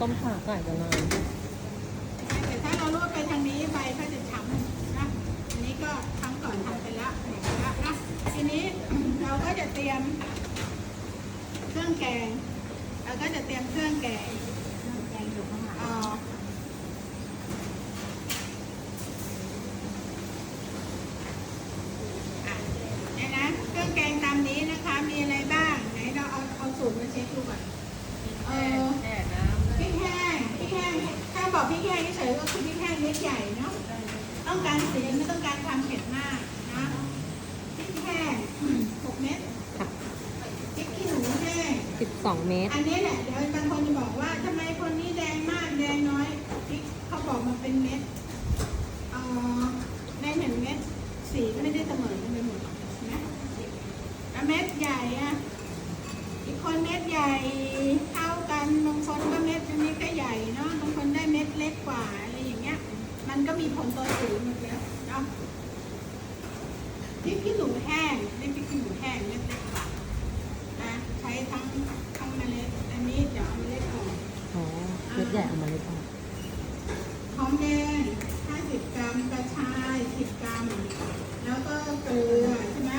ต้มขาไก่จะนานแต่ถ้าเราลวกไปทางนี้ใบก็จะช้ำนะ อันนี้ก็ทำก่อนทำไปแล้วเดี๋ยวละนะ ทีนี้เราก็จะเตรียมเครื่องแกง เราก็จะเตรียมเครื่องแกง แกงอยู่ข้างหลัง เอ่ออะเนี่ยนะ เครื่องแกงตามนี้นะคะ มีอะไรบ้าง ไหนเราเอาเอาสูตรมาเช็คดูก่อนเออ แช่น้ำ พริกแห้งพริกแห้ง ถ้าบอกพริกแห้ง เฉยๆก็คือพริกแห้งเม็ดใหญ่เนาะต้องการสีไม่ต้องการความเผ็ดมากนะพริกแห้งหกเม็ดค่ะพริกขี้หนูแห้ง12เมตร อันนี้แหละเดี๋ยวบางคนจะบอกว่าทำไมคนนี้แดงมากแดงน้อยพริกเขาบอกมาเป็นเม็ดเอ่อในหนึ่งเม็ดสีไม่ได้เสมอกันไปหมดนะแล้วเม็ดใหญ่อะอีกคนเม็ดใหญ่เท่า กันบางคนก็เม็ดอันนี้ก็ใหญ่เนาะบางคนได้เม็ดเล็กกว่าอะไรอย่างเงี้ย มันก็มีผลต่อสีหมดแล้วเนาะพริกขี้หนูแห้งนี่พริกขี้หนูแห้งเม็ดเล็กกว่านะใช้ทั้งทั้งเมล็ดอันนี้เดี๋ยวเอาเมล็ดออกอ๋อเม็ดใหญ่เอามาเลยก่อนหอมแดง50 กรัมกระชาย 10 กรัม แล้วก็เกลือใช่ไหม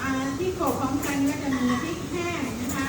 อ่าที่โขลกพร้อมกันก็จะมีพริกแห้งนะคะ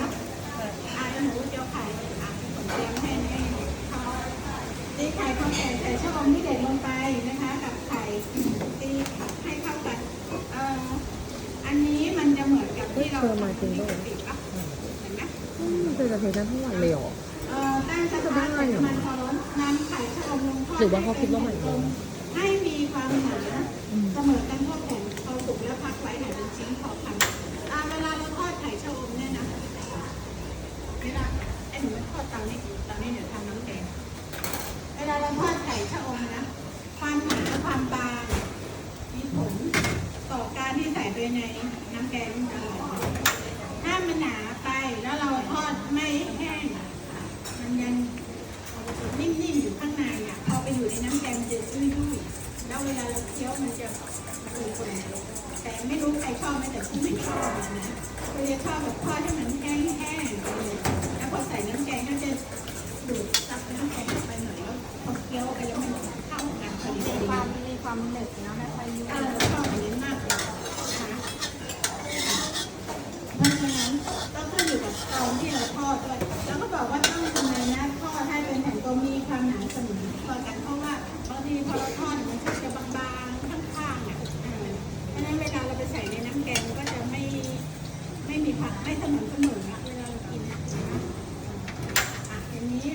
นะอ่าหนูเจียวไข่อะผมเตรียมให้ให้เขาตีไข่ข้าวแกงใส่ชอมที่เด็ดลงไปนะคะ กับไข่ตีผัดให้เข้ากันเอ่ออันนี้มันจะเหมือนกับที่เราทำที่กะปิปะเห็นไหมอืมมันเป็นประเภททั้งวันเลยเหรอเอ่อตั้งกระทะใส่น้ำมันพอร้อนน้ำไข่ชะอมลงทอดหรือว่าเขาคิดว่ามันเค็มให้มีความหนาเสมอกันทั่วแผ่นพอสุกแล้วพักไว้ให้เป็นชิ้นพอคำอ่าเวลาเราทอดไข่ชะอมเนี่ยนะ เวลาไอ้หนูไม่ทอดเตานี่เตานี่เดี๋ยวทำน้ำแกงเวลาเราทอดไข่ชะอมนะความหนาความบางมีผลต่อการที่ใส่ไปในน้ำแกงถ้ามันหนาไปแล้วเราทอดไม่แห้งมันยังนิ่มๆอยู่ข้างในอะพอไปอยู่ในน้ำแกงมันจะยุ่ยๆแล้วเวลาเราเคี้ยวมันจะอืดๆแต่ไม่รู้ใครชอบไหมแต่พี่ไม่ชอบนะคือจะชอบแบบทอดให้มันแห้งๆเลยแล้วพอใส่น้ำแกงก็จะดูดซับน้ำแกงเข้าไปหน่อยแล้วพอเคี้ยวไปแล้วมันเข้ากันพอดี มีความมีความหนึบนะไม่ค่อยยุ่ เออชอบอย่างนี้มากเลยนะคะเพราะฉะนั้นต้องขึ้นอยู่กับเตาที่เราทอดด้วย แล้วก็บอกว่าต้องทำไงนะทอดให้เป็นแผ่นตัวมีความหนาเสมอตัวกันเพราะว่าบางทีพอเราทอดมันก็จะบางๆข้างๆอะเออเพราะฉะนั้นเวลาเราไปใส่ในน้ำแกงก็จะไม่ไม่มีผักไม่เสมอเสมออะเวลาเรากินอะนะอะอันนี้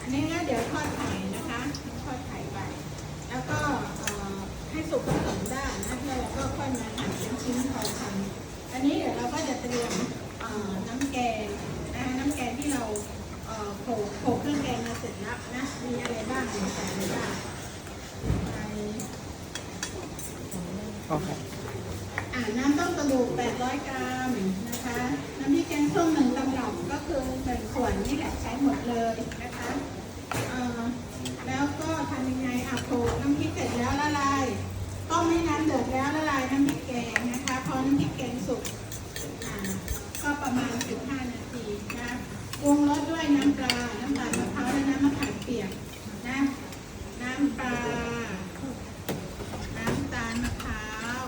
อันนี้ก็เดี๋ยวทอดไข่นะคะทอดไข่ไป แล้วก็เอ่อให้สุกทั้งสองด้านนะแล้วเราก็ค่อยมาหั่นเป็นชิ้นพอคำอันนี้เดี๋ยวเราก็จะเตรียมเอ่อน้ำแกง เราเอ่อโขลกโขลกเครื่องแกงมาเสร็จแล้วนะ มีอะไรบ้างใส่อะไรบ้างใส่ โอเค อ่าน้ำต้มกระดูก 800 กรัมนะคะ น้ำพริกแกงส้มหนึ่งตำรับก็คือหนึ่งส่วนนี่แหละใช้หมดเลยนะคะเอ่อแล้วก็ทำยังไงอะโขลกน้ำพริกเสร็จแล้วละลายต้มให้น้ำเดือดแล้วละลายน้ำพริกแกงนะคะ พอน้ำพริกแกงสุก อ่าก็ประมาณ 15 นาทีนะ ปรุงรสด้วยน้ำปลา น้ำตาลมะพร้าวและน้ำมะขามเปียกนะ น้ำปลา น้ำตาลมะพร้าว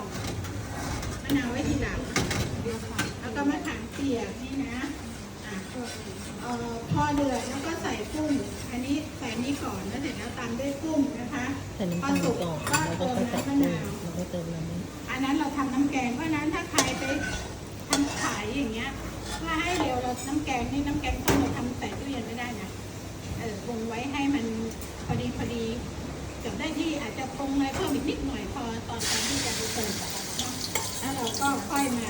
มะนาวไว้ทีหลังแล้วก็มะขามเปียกนี่นะอะเอ่อพอเดือดแล้วก็ใส่กุ้ง อันนี้ใส่อันนี้ก่อนแล้วเสร็จแล้วตามด้วยกุ้งนะคะ ใส่น้ำ พอ ตาล สุก ก่อน ก็ แล้วก็ เติม ค่อยใส่ น้ำมะ กุ้ง นาว แล้วก็เติมน้ำ อันนั้นเราทำน้ำแกง เพราะฉะนั้นถ้าใครไปทำขายอย่างเงี้ยถ้าให้เร็วเราน้ำแกงนี่น้ำแกงต้องเราทำใส่ตู้เย็นไม่ได้นะ เออปรุงไว้ให้มันพอดีพอดีเก็บได้ที่อาจจะปรุงอะไรเพิ่มอีกนิดหน่อยพอตอนตอนที่จะไปเติมอะเนาะแล้วเราก็ค่อยมา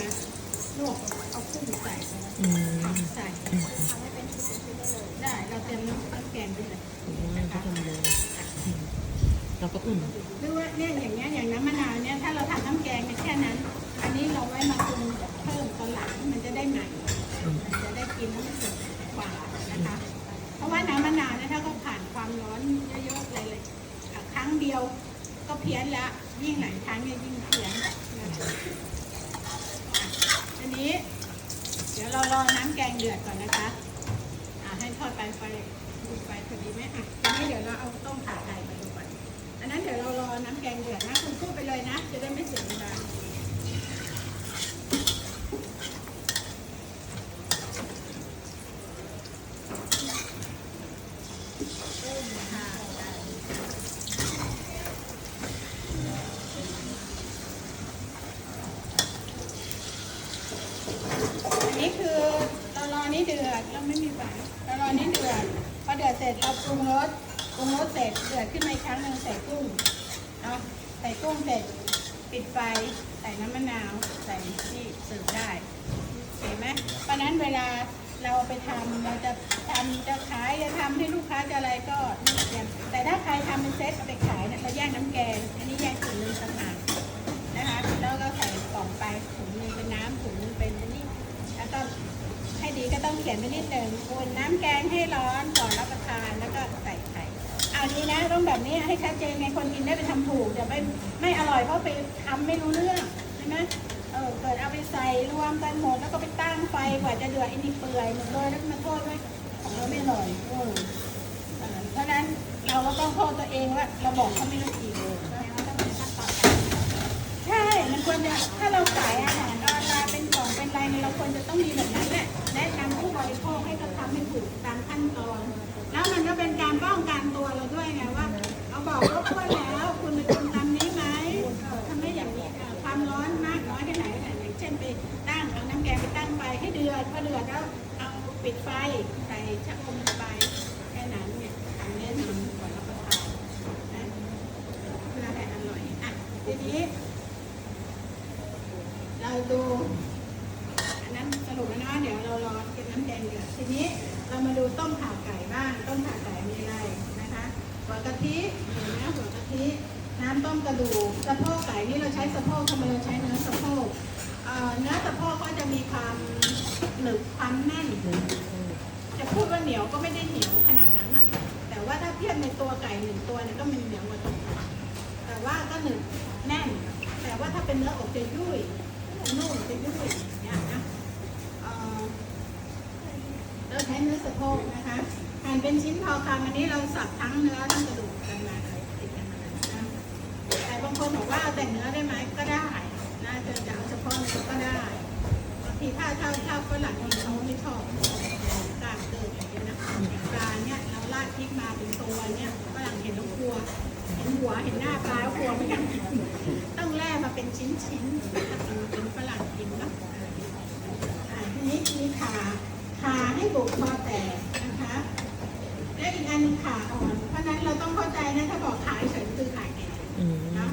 ลวกเอากุ้งใส่ อืม ผักใส่ทำให้เป็นชิ้นๆได้เลยได้ เราเตรียมน้ำแกงไปเลย ถึงว่าก็ทำเลย เราก็อุ่นหรือว่าเนี่ยอย่างเงี้ยอย่างน้ำมะนาวเนี่ยถ้าเราทำน้ำแกงเนี่ยแค่นั้น อันนี้เราไว้มาปรุงเพิ่มตอนหลังมันจะได้ใหม่มันจะได้กินแล้วมันสดกว่านะคะ เพราะว่าน้ำมะนาวเนี่ยถ้าก็ผ่านความร้อนเยอะๆเลยเลยครั้งเดียวก็เพี้ยนละยิ่งหลายครั้งเนี่ยยิ่งเพี้ยนนะคะอะอันนี้ เดี๋ยวเรารอน้ำแกงเดือดก่อนนะคะอะให้ทอดไปไฟดูไฟพอดีไหมอะทีนี้เดี๋ยวเราเอาต้มขาไก่มาดูก่อนอันนั้นเดี๋ยวเรารอน้ำแกงเดือดนะคุณพูดไปเลยนะ จะได้ไม่เสียเวลา อันนี้คือเรารอนี่เดือดเราไม่มีไฟเรารอนี่เดือดพอเดือดเส ร็จเราปรุงรสปรุงรสเสร็จเดือดขึ้นมาอีกครั้งหนึ่งใส่กุ้งเนาะใส่กุ้งเสร็จปิดไฟใส่น้ำมะนาวใส่ที่เสิร์ฟได้เห็นไหมเพราะนั้นเวลาเราไปทำเราจะทำจะขายจะทำให้ลูกค้าจะอะไรก็นี่เตรียมแต่ถ้าใครทำเป็นเซตเอาไปขายเนี่ยเราแยกน้ำแกง อันนี้แยกถุงนึงต่างหาก นะคะแล้วก็ใส่กล่องไปถุงหนึงเป็นน้ำถุงหนึงเป็นอันนี้ แล้วก็ให้ดีก็ ต้องเขียนไปนิดหนึ่งอุ่นน้ำแกงให้ร้อนก่อนรับประทานแล้วก็ใส่ไข่เอานี้นะต้องแบบนี้ให้ชัดเจนไงคนกินได้ไปทำถูกเดี๋ยวไม่ไม่อร่อยเพราะไปทำไม่รู้เรื่องใช่ไหมเออเกิดเอาไปใส่รวมกันหมดแล้วก็ไปตั้งไฟกว่าจะเดือดอันนี้เปื่อยหมดเลยแล้วมาโทษว่าของเราไม่อร่อยเออเพราะฉะนั้นเราก็ต้องโทษตัวเองว่าเราบอกเขาไม่รู้กี่เลยใช่มันควรจะถ้าเราขายอาหาร ออนไป็นเป็นอะไรเนี่ยเราควรจะต้องมีแบบนั้นแหละแนะนำผู้บริโภคให้เขาทำให้ถูกตามขั้นตอน แล้วมันก็เป็นการป้องกันตัวเราด้วยไงว่า เอาบอกรบกวนแล้วคุณไปทำตามนี้ไหมทำให้อย่างนี้อ่อความร้อนมากน้อยแค่ไหร่อย่างเช่นไปตั้งเอาน้ำแกงไปตั้งไฟให้เดือดพอเดือดแล้วเอาปิดไฟใส่ชักอมลงไปแค่นั้นเนี่ยทำแนะนำก่อนรับประทานนะเพื่อให้อร่อยอะทีนี้เราดู ทีนี้เรามาดูต้มข่าไก่บ้างต้มข่าไก่มีอะไรนะคะหัวกะทิเห็นไหมหัวกะทิน้ำต้มกระดูกสะโพกไก่นี่เราใช้สะโพกทำไมเราใช้เนื้อสะโพกเนื้อสะโพกก็จะมีความหนึบความแน่นจะพูดว่าเหนียวก็ไม่ได้เหนียวขนาดนั้นน่ะแต่ว่าถ้าเทียบในตัวไก่หนึ่งตัวเนี่ยก็มันเหนียวกว่าตัวแต่ว่าก็หนึบแน่น แต่ว่าถ้าเป็นเนื้ออกจะยุ่ยนุ่มจะยุ่ยอย่างเนี่ยนะเอ่อเราใช้เนื้อ สะโพกนะคะหั่นเป็นชิ้นพอคำอันนี้เราสับทั้งเนื้อทั้งกระดูกกันมาเลยติดกันมานะแต่บางคนบอกว่าเอาแต่เนื้อได้ไหมก็ได้นะจะจะเอาเฉพาะเนื้อก็ได้บางทีถ้าถ้าถ้าฝรั่งคนเขาไม่ชอบกล้างเกินอย่างเงี้ยนะปลาเนี่ยเราราดพริกมาเป็นตัวเนี่ยฝรั่งเห็นแล้วกลัวเห็นหัวเห็นหน้าปลาแล้วกลัวไม่อยากกินต้องแล่มาเป็นชิ้นชิ้นๆถ้าเป็นฝรั่งกินเนาะทีนี้มีขา ขาให้บุกคอแตกนะคะ และอีกอันขาอ่อน เพราะนั้นเราต้องเข้าใจนะถ้าบอกขาเฉยคือขาแก่นะ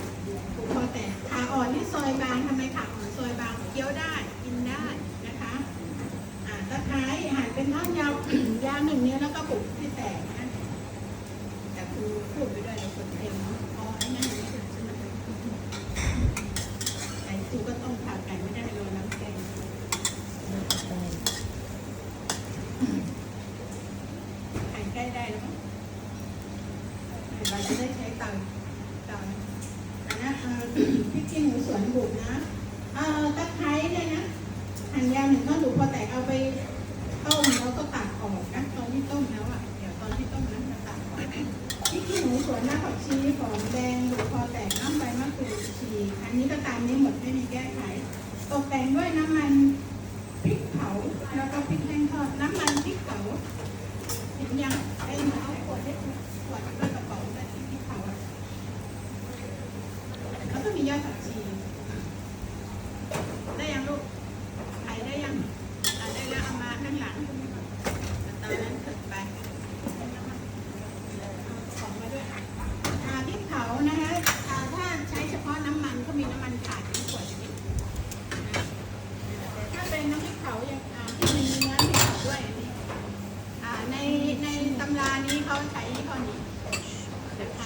บุกคอแตกขาอ่อนที่ซอยบางทำไมขาอ่อนซอยบางเคี้ยวได้กินได้นะคะอ่าตะไคร้หั่นเป็นท่อนยาวาวหนึ่งนิ้วแล้วก็บุกให้แตกนะแต่ครูพูดไปด้วยเราคนเองเนาะอ๋อไอ้นั่นไม่ถึงใช่ไหมไก่ครูก็ต้องผ่าไก่ไม่ได้รอน้ำแกง น่าจะได้ ไก่ใกล้ได้แล้วมั้งเราจะได้ใช้เตาเตาอันนั้นเอ่อพริกขี้หนูสวนบุกนะเอ่อตะไคร้เนี่ยนะหั่นยาวหนึ่งต้นบุกพอแตกเอาไปต้มแล้วก็ตักออกนะตอนที่ต้มแล้วอะเดี๋ยวตอนที่ต้มนั้นจะตักออกพริกขี้หนูสวนหน้าผักชีหอมแดงบุกพอแตกน้ำใบมะกรูดชีอันนี้ก็ตามนี้หมดไม่มีแก้ไข ตกแต่งด้วยน้ำมันพริกเผาแล้วก็พริกแห้งทอดน้ำมันพริกเผา เห็น ยังไอ้หนูเอาขวดเล็กขวดด้วยกระเป๋าแบบที่เขาอะแล้วก็มียอดผักชี ได้ยังลูกขายได้ยังอะได้แล้วเอามาข้างหลังตอนนั้นถึงไปเอาของมาด้วยอ่าพริกเผานะคะอ่าถ้าใช้เฉพาะน้ำมันก็มีน้ำมันขาดที่ขวดนี้นะถ้าเป็นน้ำพริกเผาอย่างอ่าที่มีเนื้อพริกเผาด้วยอันนี้ อ่าในในตำรานี้เขาใช้ยี่ห้อนี้นะคะ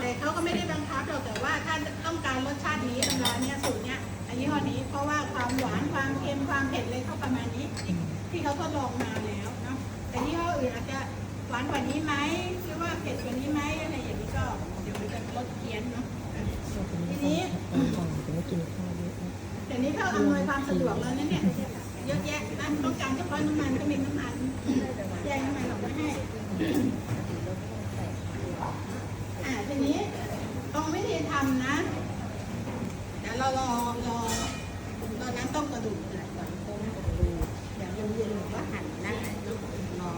แต่เขาก็ไม่ได้บังคับหรอกแต่ว่าถ้าต้องการรสชาตินี้ตำราเนี้ยสูตรเนี้ยอันยี่ห้อนี้เพราะว่าความหวานความเค็มความเผ็ดเลยเขาประมาณนี้ที่ที่เขาทดลองมาแล้วเนาะแต่ยี่ห้ออื่นอาจจะห วานกว่านี้ไหมหรือว่าเผ็ดกว่านี้ไหมอะไรอย่างนี้ก็เดี๋ยวมันจะลดเพี้ยนเนาะอะทีนี้ตอนก่อนจะไม่กินข้าวเยอะนะแต่นี้เขาอำนวยความสะดวกแล้วนะเนี่ยเยอะแยะนะต้องการเฉพาะน้ำมันก็มีน้ำมันแยกน้ำมันออกมาให้อ่าทีนี้ต้องไม่ได้ทำนะเดี๋ยวเรารอรอตอนนั้นต้องกระดูกเดือดก่อนต้มกระดูกเดี๋ยวเย็นๆหรือว่าหั่นได้รอ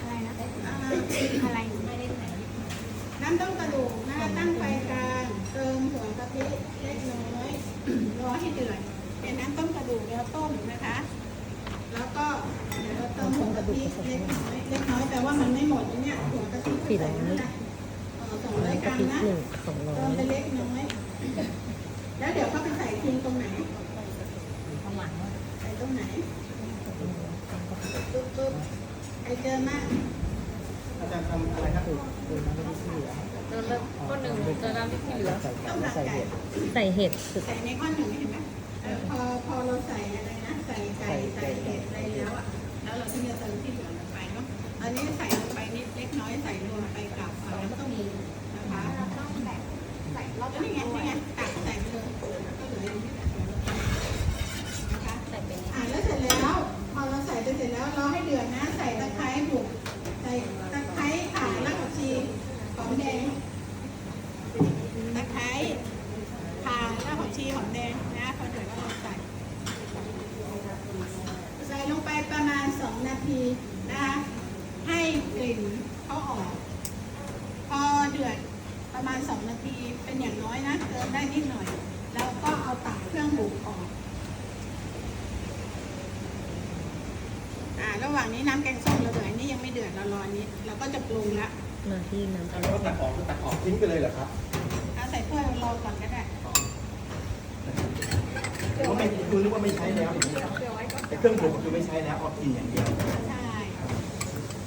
อะไรนะ อ่า อะไรไม่ได้ใส่ น้ำต้มกระดูกนะคะตั้งไฟกลางเติมหัวกะทิเล็กน้อยรอให้เดือดเป็นน้ำต้มกระดูกแล้วต้มนะคะ แล้วก็เดี๋ยวเราเติมหัวกะทิเล็กน้อยเล็กน้อยแต่ว่ามันไม่หมดเนี่ยหัวกะทิก็ใส่ไม่ได้ออสองร้อยน้ำกะรัมทินะหนึ่งสองร้อเติมยไปเล็กน้อยแล้วเดี๋ยวเขาไปใส่ทิ้งตรงไหนข้างหลังใส่ตรงไหนตุ๊บตุ๊บใครเจอมากอาจารย์ทำอะไรครับดูน้ำกะทิที่เหลือเจอเริ่มข้อหนึ่งเจอน้ำที่เหลือใส่ต้องผัดไก่ใส่เห็ดใส่ในข้อหนึ่งเห็นไหมพอพอเราใส่อะไรนะ ใส่ไก่ใส่เห็ดอะไรแล้วอะ แล้วเราถึงจะเติมที่เหลือลงไปเนาะอันนี้ใส่ลงไปนิดเล็กน้อยใส่รวมไปกับน้ำต้มนะคะเราต้องแบ่งใส่รอบนี่ไงนี่ไงตักใส่ไปเลยก็เหลืออย่างนี้นะคะใส่เป็นอ่าแล้วเสร็จแล้วพอเราใส่ไปเสร็จแล้วรอให้เดือดนะ ใส่ตะไคร้บุกใส่ตะไคร้ข่ารากผักชีหอมแดงตะไคร้ข่ารากผักชีหอมแดงนะพอเดือดแล้วเราใส่ ใส่ลงไปประมาณ 2 นาทีนะคะให้กลิ่นเขาออก พอเดือดประมาณ 2 นาทีเป็นอย่างน้อยนะเติมได้นิดหน่อย แล้วก็เอาตักเครื่องบุกออก อ่า ระหว่างนี้น้ำแกงส้มเราเดือดอันนี้ยังไม่เดือดเรารออันนี้ เราก็จะปรุงละ มาที่น้ำ แล้วก็ตัดออกตัดออกทิ้งไปเลยเหรอครับ เอาใส่ถ้วยรอก่อนก็ได้ ก็ไม่คือนึกว่าไม่ใช้แล้วอย่างนี้แต่เครื่องปรุงคือ ไม่ใช้แล้วเอากินอย่างเดียว ใช่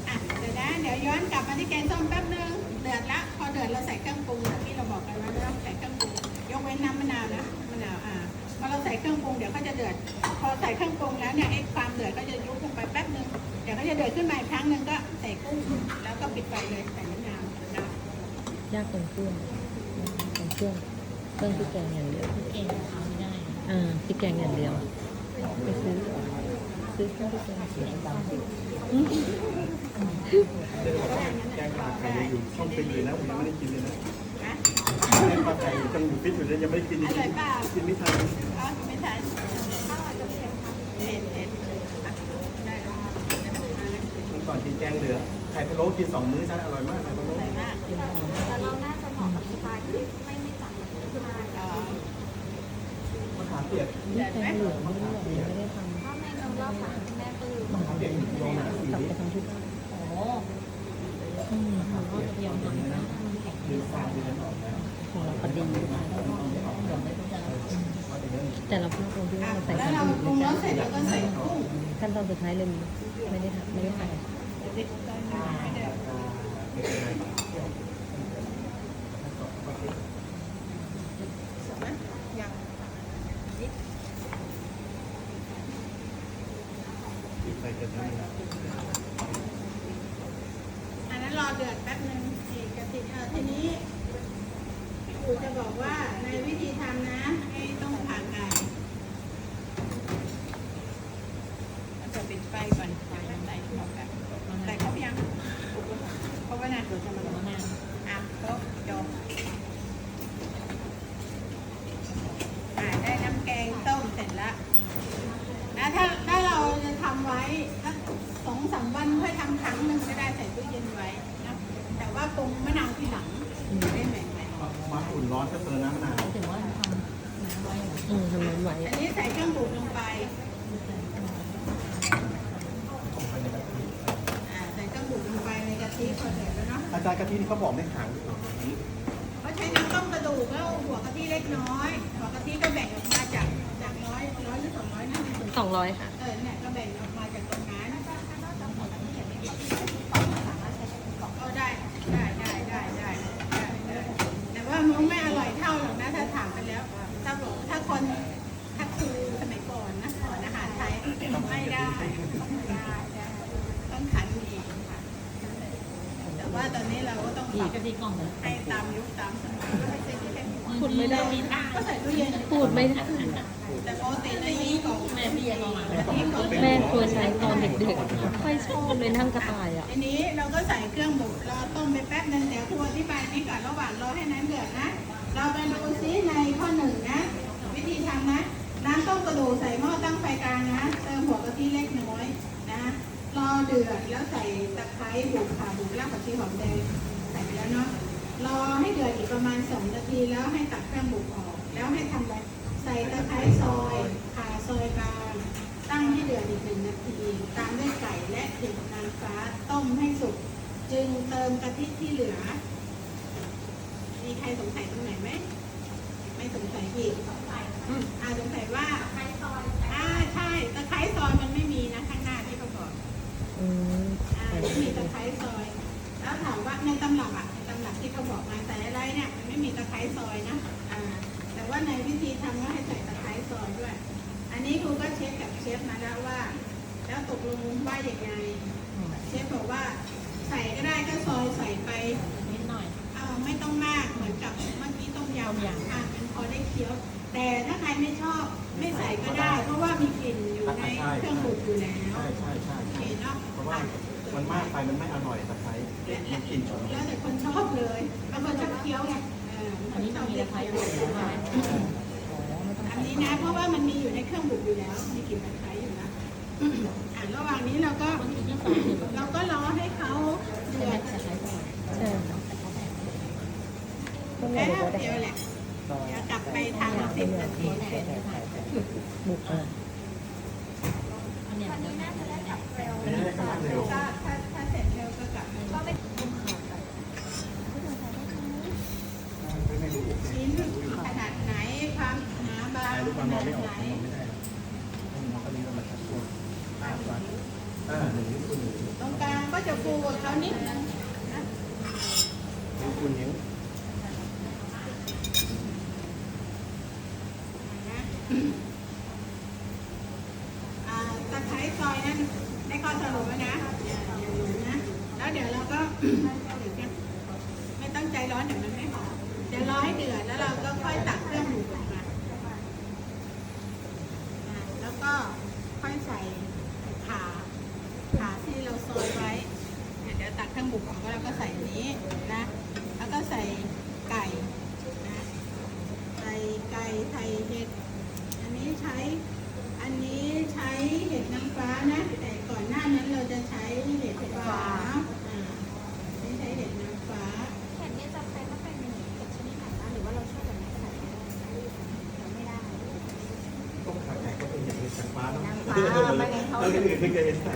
อะเดี๋ยวนะเดี๋ยวย้อนกลับมาที่แกงส้มแป๊บนึงเดือดละ พอเดือดเราใส่เครื่องปรุงแบบที่เราบอกกันไว้แล้วใส่เครื่องปรุงยกเว้นน้ำมะนาวนะมะนาวอ่าพอเราใส่เครื่องปรุงเดี๋ยวก็จะเดือด พอใส่เครื่องปรุงแล้วเนี่ยไอ้ความเดือดก็จะยุบลงไปแป๊บนึงเดี๋ยวก็จะเดือดขึ้นมาอีกครั้งหนึ่งก็ใส่กุ้งแล้วก็ปิดไฟเลยใส่มะนาวนะยากตรงเครื่องตรงเครื่องเครื่องพริกแกงอย่างเดียวเก่งทำไม่ได้อ่าพริกแกงอย่างเดียวไปซื้อ ซื้อเครื่องพริกแกงสีเดี๋ยวบอกว่าแกงปลาไข่อยู่ช่องฟิตเลยนะผมยังไม่ได้กินเลยนะแกงปลาไข่จังอยู่ฟิตอยู่เลยยังไม่ได้กินอร่อยเปล่ากินไม่ทันไม่ทันข้าวอาจจะเผ็ดครับเผ็ดเผ็ดอะได้แล้วเดี๋ยวมานะเมื่อก่อนกินแกงเหลือไข่พะโล้กินสองมื้อใช่อร่อยมากไข่พะโล้อร่อยมากแต่เราน่าจะเหมาะกับสไตล์ที่ไม่ไม่จัดคือมาอ๋อมะขามเปียกแกงเหลืองไม่ได้ไม่ได้ทำ อบสามแม่ปื้มมะขามเปียกโลหนาสี่กลับลิไปตรทำที่บ้านโอ้อืมเรียมมันะขอฟางเดือนออกแล้วของเราพอดีต้องออกแล้วว่าเดี๋ยวนี้แต่เราพูดตรงที่ว่าอะเราใส่แล้วกระเราดูกปรุงรสเสร็จแล้วก็ใส่กุ้งขั้นตอนสุดท้ายเลยไม่ได้ทำไม่ได้ใส่ เด็ดตอนนี้ให้เดือดสุกไหมยังนิด ไปเกินนั้นอันนั้นรอเดือดแป๊บนึงนี่กะทิเออทีนี้ครูจะบอกว่าในวิธีทำนะให้ต้องผ่าไก่จะปิดไฟก่อนไหลเข้ากันใส่ครบยังครบแล้วนะเราจะมาลงมะนาวอะครบจบอะได้น้ำแกงต้มเสร็จแล้วนะถ้าถ้าเราจะทำไว้สักสองสามวันค่อยทำครั้งหนึ่งก็ได้ใส่ตู้เย็นไว้นะแต่ว่าปรุงมะนาวทีหลังได้ไหม มาอุ่นร้อนก็เติมน้ำมะนาว ถึงว่าทำน้ำไว้อืมทำน้ำไว้ อันนี้ใส่เครื่องบุกลงไปอ่าใส่เครื่องบุกลงไปในกะทิพอเดื อดแล้วเนาะอาจารย์กะทินี่เขาบอกไม่ขายเขาใช้น้ำต้มกระดูกแล้วหัวกะทิเล็กน้อยหัวกะทิก็แบ่งออกมาจากจากร้อยร้อยหรือสองร้อยนั่นเองสองร้อยค่ะ เออเนี่ยก็แบ่งออกมาจากตรงนั้นก็ได้ได้ได้ได้ได้ได้ได้แต่ว่ามันไม่อร่อยเท่าหรอกนะถ้าถามไปแล้ว ถ้าบอกถ้าคนถ้าครูสมัยก่อนนะสอนอาหารไทยไม่ได้ไม่ได้ได้ต้องขันอีกค่ะแต่ ว่าตอนนี้เราก็ต้องปรับกะทิกล่องเลยให้ตามยุคตามสมัยพูดไม่ได้ก็ใส่ตู้เย็นพูดไม่ได้แต่ปกติในนี้ของแม่พี่ยังเอามาแม่เคยใช้ตอนเด็กๆไม่ชอบเลยนั่งกระต่ายอะทีนี้เราก็ใส่เครื่องบุกรอต้มไปแป๊บนึงเดี๋ยวครูอธิบายนี้ก่อนระหว่างรอให้น้ำเดือดนะ เราไปดูซิในข้อหนึ่งนะ วิธีทำนะ น้ำต้มกระดูกใส่หม้อตั้งไฟกลางนะ เติมหัวกะทิเล็กน้อยนะ รอเดือดแล้วใส่ตะไคร้บุกขาบุกรากผักชีหอมแดงใส่ไปแล้วเนาะรอให้เดือดอีกประมาณสองนาทีแล้วให้ตักเครื่องบุกออก แล้วให้ทำอะไรใส่ตะไคร้ซอยขาซอยบางตั้งให้เดือดอีกหนึ่งนาทีตามด้วยไก่และเห็ดนางฟ้าต้มให้สุก จึงเติมกะทิที่เหลือ มีใครสงสัยตรงไหนไหมไม่สงสัยอีกอืมอ่าสงสัยว่าตะไคร้ซอยอ่าใช่ตะไคร้ซอยมันไม่ อืมอ่าไม่มีตะไคร้ซอย แล้วถามว่าในตำรับอะในตำรับที่เขาบอกมาใส่อะไรเนี่ยมันไม่มีตะไคร้ซอยนะอ่าแต่ว่าในวิธีทำก็ให้ใส่ตะไคร้ซอยด้วย อันนี้ครูก็เช็คกับเชฟมาแล้วว่า แล้วตกลงว่าอย่างไงเชฟบอกว่าใส่ก็ได้ก็ซอยใส่ไปนิดหน่อย เอาไม่ต้องมากเหมือนกับเมื่อกี้ต้มยำอะอะมันพอได้เคี้ยว แต่ถ้าใครไม่ชอบไม่ใส่ก็ได้ เพราะว่ามีกลิ่นอยู่ในเครื่องบุกอยู่แล้ว ใช่ใช่ใช่ ราะว่ามันมากไปมันไม่อร่อยตะไคร้มันกลิ่นฉุนแล้วแต่คนชอบเลยบางคนชอบเคี้ยวไงเอออันนี้มันมีตะไคร้อยู่ใช่ไหมอันนี้นะเพราะว่ามันมีอยู่ในเครื่องบุกอยู่แล้ว มีกลิ่นตะไคร้อยู่นะอะระหว่างนี้เราก็เราก็รอให้เขาเดือดใช่แป๊บก็ไม่รู้ว่าได้เดียวแหละเดี๋ยวกลับไปทางสิบนาทีเสร็จบุก Thank you. งั้นเขาแล้วอื่นไม่เคยเห็นใส่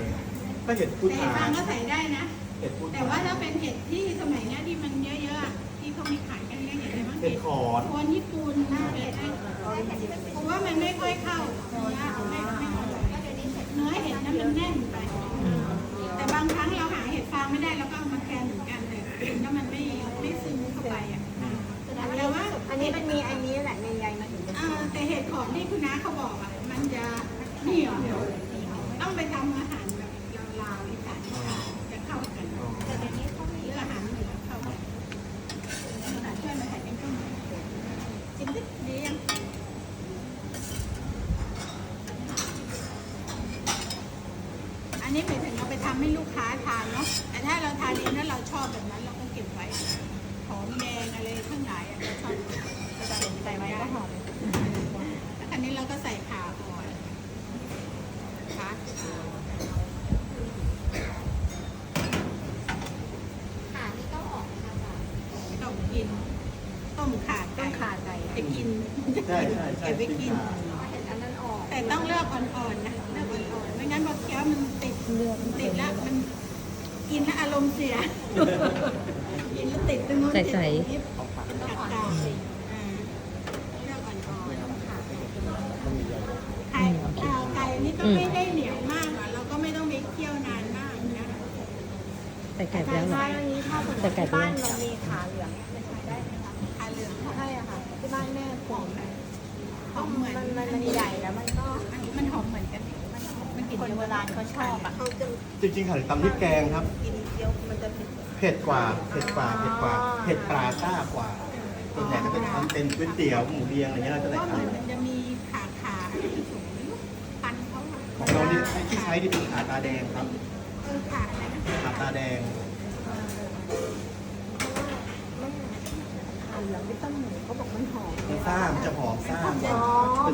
ถ้าเห็ดพุทแต่ธาบางก็ใส่ได้นะ เห็ดพุทแต่ธาว่าถ้าเป็นเห็ดที่สมัยเนี้ยที่มันเยอะๆอะที่เขามีขายกันเรียกเห็ดอะไรบ้างเห็ดขอนโคนญี่ปุ่นนะเห็ดอะไรเพราะว่ามันไม่ค่อยค่อยเข้าเนื้อไม่ไม่อร่อยเนื้อเห็ดนั้นมันแน่นไปอืมแต่บางครั้งเราหาเห็ดฟางไม่ได้เราก็เอามาแคนเหมือนกันแต่ถ้ามันไม่ไม่ซึมเข้าไปอะอ่าแต่ว่าอันนี้มันมีอันนี้แหละในใยมาถึงจะอ่าแต่เห็ดขอบที่คุณน้าเขาบอกอะมันจะเหนียว ต้องไปทำอาหารแบบลาวๆอีสานจะเข้ากันแต่เดี๋ยวนี้เขามีอาหารเหนือเข้ากันอาหารช่วยมาใส่เป็นต้มชิมดิดียังอันนี้หมายถึงเราไปทำให้ลูกค้าทานเนาะแต่ถ้าเราทานเองแล้วเราชอบแบบนั้นเราก็เก็บไว้หอมแดงอะไรทั้งหลายเราชอบก็จะใส่ไว้ก็หอมแล้วคันนี้เราก็ใส่ขาอ่อ ขานี่ต้องออกนะคะต้มกิน ต้มขาต้องขาไก่จะกินใช่ใช่ใช่เก็บไว้กินเห็นอันนั้นออก แต่ต้องเลือกอ่อนๆนะเลือกอ่อนๆไม่งั้นพอเคี้ยวมันติดเลือกติดแล้วมันกินแล้วอารมณ์เสีย กินแล้วติดตรงนู้นใส่ติดใส่ตรงนี้กัดกาอ่าเลือกอ่อนๆขาไก่อ่าไก่นี่ก็ไม่ได้เหนียวมากอะเราก็ไม่ต้องไปเคี่ยวนานมากนะ ใส่ไก่ไปแล้วเหรอใช่อันนี้ถ้าสมมใส่ติไก่ที่ไปบ้านยังเรามีขาเหลืองเนี่ยมันใช้ได้ไหมคะขาเหลืองใช่อะค่ะ ที่บ้านแม่ปลูกหอมเหมือนมันมันมันใหญ่แล้วมันก็อันนี้มันหอมเหมือนกันมันกลิ่นคนเดียวโบราณเขาชอบอะเขาจะจริงๆค่ะตำพริกแกงครับ กินเดียวมันจะเป็น เผ็ดกว่า เผ็ดกว่า เผ็ดกว่า เผ็ดปลาซ่ากว่าส่วนใหญ่จะเป็นทำเป็นก๋วยเตี๋ยวหมูเรียงอะไรเงี้ยเราจะเพใส่ราะว่าขามันมันจะมีขาขาที่สูงไม่รู้พันเขาอะของเราที่ที่ใช้ที่เป็นขาตาแดงครับ เออขาอะไรนะขาตาแดงขาเหลืองไม่ต้องหมูเขาบอกมันหอมมันซ่ามันจะหอมซ่าอ๋อ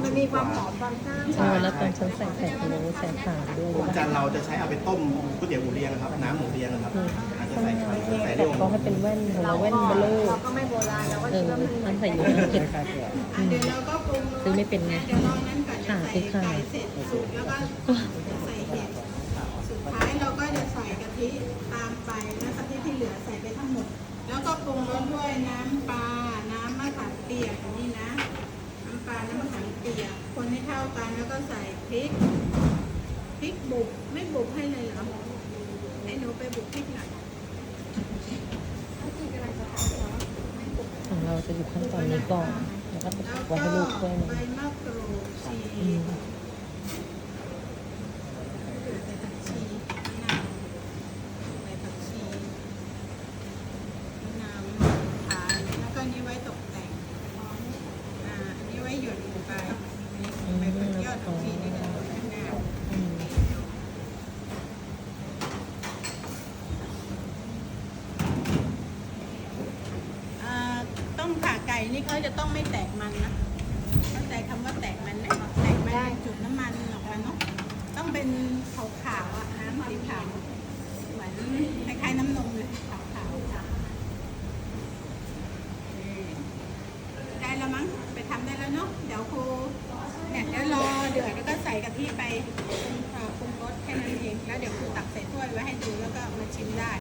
มันมีความหอมความซ่าใช่แล้วตอนฉันใส่ไข่พะโล้ใส่ขาด้วยจานเราจะใช้เอาไปต้มก๋วยเตี๋ยวหมูเรียงนะครับ น้ำหมูเรียงนะครับอาจจะใส่ไข่ใส่แต่เรื่องเขาให้เป็นแว่นของเราแว่นเบลอเราก็ไม่โบราณเราก็เอคิดอว่ามันมันใส่อยู่ในเก็บอะเดี๋ยวเราก็ปรุงรสซื้อไม่เป็นไงเดี๋ยวรอนั้นก่อนจะค่ะใส่ซื้อค่ะ ไปแล้วกะทิที่เหลือใส่ไปทั้งหมด แล้วก็ปรุงรสด้วยน้ำปลา น้ำมะขามเปียกอย่างนี่นะ น้ำปลา น้ำมะขามเปียก คนให้เท่ากันแล้วก็ใส่พริก พริกบุกไม่บุกให้เลยเหรอให้หนูไปบุกพริกหน่อยของเราจะอยู่ขั้นตอนนี้ก่อน แล้วก็ไปแล้วไว้ก็ให้ลูกด้วยใบนะมะกรูดชี อืม ใส่ผักชีมะนาวใส่ผักชีมะนาวขายแล้วก็อันนี้ไว้ตกแต่ง อ่า อันนี้ไว้หยดลงไปไปผักยอดผักชีนี่ก็โรยข้างหน้า อืม อ่าต้มขาไก่นี่เขา จะต้องไม่แตก